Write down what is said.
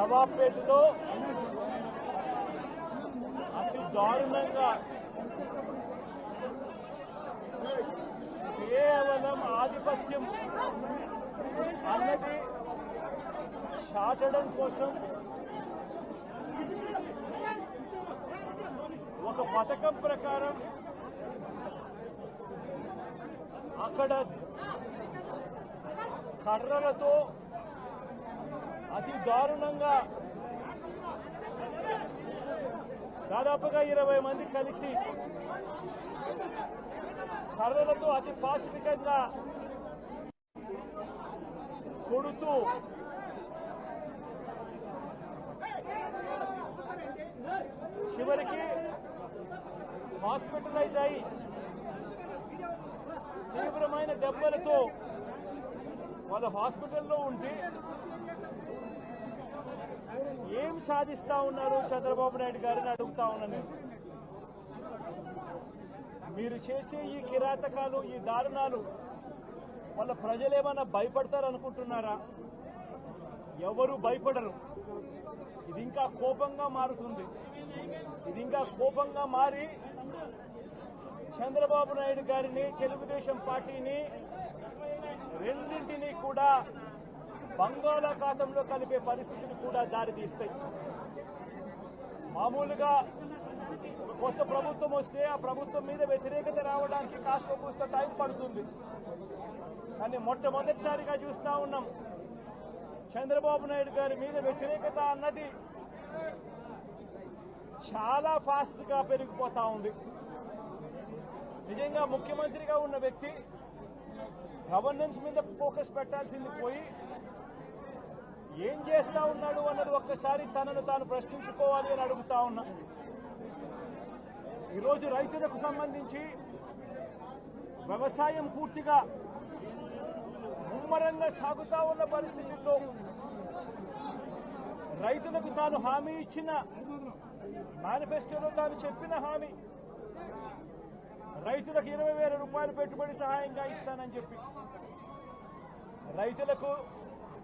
నవాబ్పేటలో అతి దారుణంగా కేవలం ఆధిపత్యం అన్నది చాటడం కోసం ఒక పథకం ప్రకారం అక్కడ కర్రలతో అతి దారుణంగా దాదాపుగా ఇరవై మంది కలిసి కర్రలతో అతి పాశవికంగా కొడుతూ చివరికి హాస్పిటలైజ్ అయి తీవ్రమైన దెబ్బలతో వాళ్ళ హాస్పిటల్లో ఉంటే సాధిస్తా ఉన్నారు చంద్రబాబు నాయుడు గారిని అడుగుతా ఉన్నాను మీరు చేసే ఈ కిరాతకాలు ఈ దారుణాలు వాళ్ళ ప్రజలు ఏమన్నా భయపడతారనుకుంటున్నారా? ఎవరు భయపడరు. ఇది ఇంకా కోపంగా మారుతుంది. ఇది ఇంకా కోపంగా మారి చంద్రబాబు నాయుడు గారిని తెలుగుదేశం పార్టీని రెండింటినీ కూడా బంగాళాఖాతంలో కలిపే పరిస్థితులు కూడా దారితీస్తాయి. మామూలుగా కొత్త ప్రభుత్వం వస్తే ఆ ప్రభుత్వం మీద వ్యతిరేకత రావడానికి కాస్త కూస్త టైం పడుతుంది. కానీ మొట్టమొదటిసారిగా చూస్తూ ఉన్నాం చంద్రబాబు నాయుడు గారి మీద వ్యతిరేకత అన్నది చాలా ఫాస్ట్గా పెరిగిపోతా ఉంది. నిజంగా ముఖ్యమంత్రిగా ఉన్న వ్యక్తి గవర్నెన్స్ మీద ఫోకస్ పెట్టాల్సింది పోయి ఏం చేస్తా ఉన్నాడు అన్నది ఒక్కసారి తనను తాను ప్రశ్నించుకోవాలి అని అడుగుతా ఉన్నా. ఈరోజు రైతులకు సంబంధించి వ్యవసాయం పూర్తిగా ముమ్మరంగా సాగుతా ఉన్న పరిస్థితుల్లో రైతులకు తాను హామీ ఇచ్చిన మేనిఫెస్టోలో తాను చెప్పిన హామీ రైతులకు ఇరవై వేల రూపాయలు పెట్టుబడి సహాయంగా ఇస్తానని చెప్పి. రైతులకు